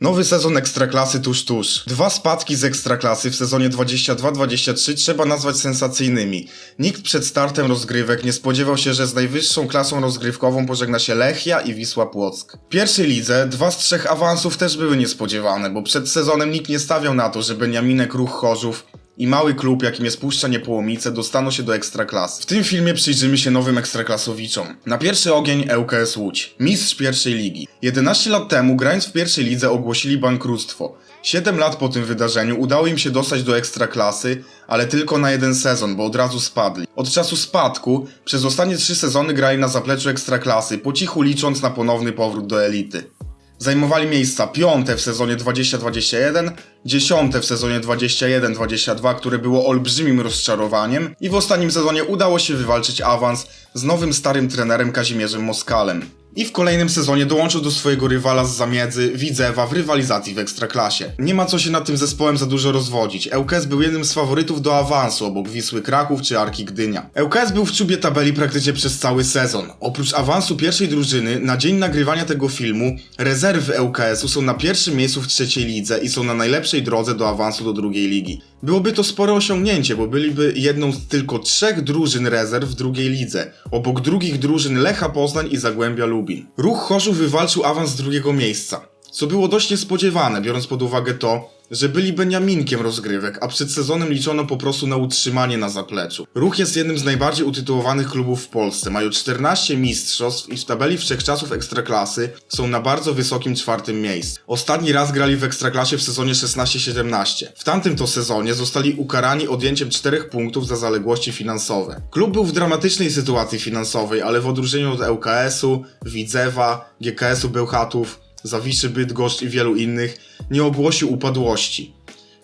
Nowy sezon Ekstraklasy tuż tuż. Dwa spadki z Ekstraklasy w sezonie 22-23 trzeba nazwać sensacyjnymi. Nikt przed startem rozgrywek nie spodziewał się, że z najwyższą klasą rozgrywkową pożegna się Lechia i Wisła Płock. W pierwszej lidze dwa z trzech awansów też były niespodziewane, bo przed sezonem nikt nie stawiał na to, że Beniaminek Ruch Chorzów i mały klub, jakim jest Puszcza Niepołomice, dostaną się do Ekstraklasy. W tym filmie przyjrzymy się nowym Ekstraklasowiczom. Na pierwszy ogień ŁKS Łódź, mistrz pierwszej ligi. 11 lat temu, grając w pierwszej lidze, ogłosili bankructwo. 7 lat po tym wydarzeniu udało im się dostać do Ekstraklasy, ale tylko na jeden sezon, bo od razu spadli. Od czasu spadku, przez ostatnie 3 sezony grali na zapleczu Ekstraklasy, po cichu licząc na ponowny powrót do elity. Zajmowali miejsca piąte w sezonie 2021, dziesiąte w sezonie 21-22, które było olbrzymim rozczarowaniem i w ostatnim sezonie udało się wywalczyć awans z nowym starym trenerem Kazimierzem Moskalem. I w kolejnym sezonie dołączył do swojego rywala z zamiedzy Widzewa w rywalizacji w Ekstraklasie. Nie ma co się nad tym zespołem za dużo rozwodzić. ŁKS był jednym z faworytów do awansu obok Wisły Kraków czy Arki Gdynia. ŁKS był w czubie tabeli praktycznie przez cały sezon. Oprócz awansu pierwszej drużyny, na dzień nagrywania tego filmu, rezerwy ŁKS-u są na pierwszym miejscu w trzeciej lidze i są na najlepszej drodze do awansu do drugiej ligi. Byłoby to spore osiągnięcie, bo byliby jedną z tylko trzech drużyn rezerw w drugiej lidze, obok drugich drużyn Lecha Poznań i Zagłębia Lubin. Ruch Chorzów wywalczył awans z drugiego miejsca, co było dość niespodziewane, biorąc pod uwagę to, że byli Beniaminkiem rozgrywek, a przed sezonem liczono po prostu na utrzymanie na zapleczu. Ruch jest jednym z najbardziej utytułowanych klubów w Polsce. Mają 14 mistrzostw i w tabeli wszechczasów Ekstraklasy są na bardzo wysokim czwartym miejscu. Ostatni raz grali w Ekstraklasie w sezonie 16-17. W tamtym to sezonie zostali ukarani odjęciem 4 punktów za zaległości finansowe. Klub był w dramatycznej sytuacji finansowej, ale w odróżnieniu od ŁKS-u, Widzewa, GKS-u Bełchatów, Zawiszy Bydgoszcz i wielu innych, nie ogłosił upadłości.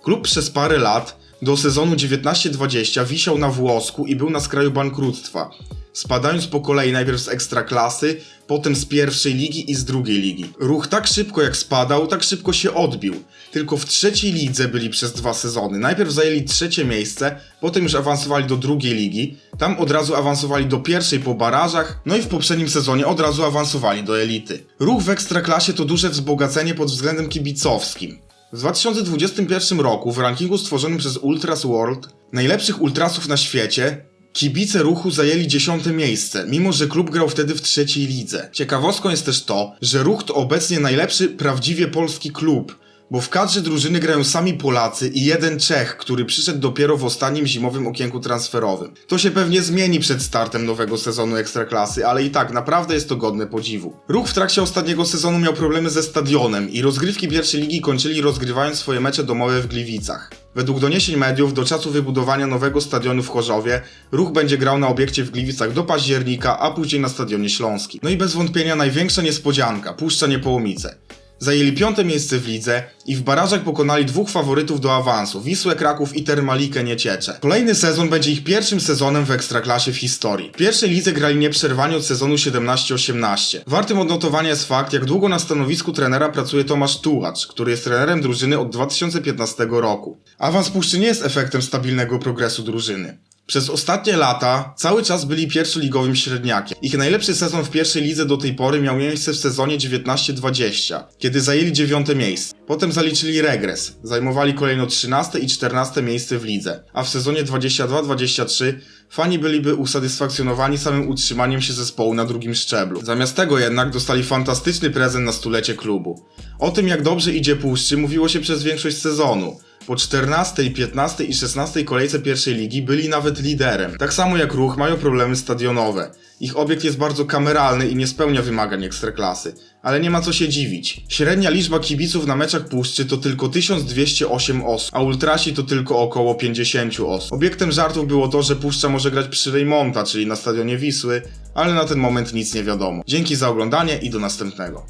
Klub przez parę lat, do sezonu 19-20, wisiał na włosku i był na skraju bankructwa, spadając po kolei najpierw z ekstraklasy, potem z pierwszej ligi i z drugiej ligi. Ruch tak szybko jak spadał, tak szybko się odbił. Tylko w trzeciej lidze byli przez dwa sezony. Najpierw zajęli trzecie miejsce, potem już awansowali do drugiej ligi, tam od razu awansowali do pierwszej po barażach, no i w poprzednim sezonie od razu awansowali do elity. Ruch w ekstraklasie to duże wzbogacenie pod względem kibicowskim. W 2021 roku w rankingu stworzonym przez Ultras World najlepszych ultrasów na świecie Kibice ruchu zajęli dziesiąte miejsce, mimo że klub grał wtedy w trzeciej lidze. Ciekawostką jest też to, że ruch to obecnie najlepszy prawdziwie polski klub, bo w kadrze drużyny grają sami Polacy i jeden Czech, który przyszedł dopiero w ostatnim zimowym okienku transferowym. To się pewnie zmieni przed startem nowego sezonu Ekstraklasy, ale i tak naprawdę jest to godne podziwu. Ruch w trakcie ostatniego sezonu miał problemy ze stadionem i rozgrywki pierwszej ligi kończyli rozgrywając swoje mecze domowe w Gliwicach. Według doniesień mediów, do czasu wybudowania nowego stadionu w Chorzowie, ruch będzie grał na obiekcie w Gliwicach do października, a później na stadionie śląskim. No i bez wątpienia największa niespodzianka, Puszcza Niepołomice. Zajęli piąte miejsce w lidze i w barażach pokonali dwóch faworytów do awansu, Wisłę Kraków i Termalikę Nieciecze. Kolejny sezon będzie ich pierwszym sezonem w Ekstraklasie w historii. W pierwszej lidze grali nieprzerwanie od sezonu 17-18. Wartym odnotowania jest fakt, jak długo na stanowisku trenera pracuje Tomasz Tułacz, który jest trenerem drużyny od 2015 roku. Awans Puszczy nie jest efektem stabilnego progresu drużyny. Przez ostatnie lata cały czas byli pierwszoligowym średniakiem. Ich najlepszy sezon w pierwszej lidze do tej pory miał miejsce w sezonie 19-20, kiedy zajęli dziewiąte miejsce. Potem zaliczyli regres, zajmowali kolejno 13 i 14 miejsce w lidze, a w sezonie 22-23 fani byliby usatysfakcjonowani samym utrzymaniem się zespołu na drugim szczeblu. Zamiast tego jednak dostali fantastyczny prezent na stulecie klubu. O tym jak dobrze idzie Puszczy mówiło się przez większość sezonu. Po 14, 15 i 16 kolejce pierwszej ligi byli nawet liderem. Tak samo jak ruch mają problemy stadionowe. Ich obiekt jest bardzo kameralny i nie spełnia wymagań ekstraklasy. Ale nie ma co się dziwić. Średnia liczba kibiców na meczach Puszczy to tylko 1208 osób, a ultrasi to tylko około 50 osób. Obiektem żartów było to, że Puszcza może grać przy Reymonta, czyli na stadionie Wisły, ale na ten moment nic nie wiadomo. Dzięki za oglądanie i do następnego.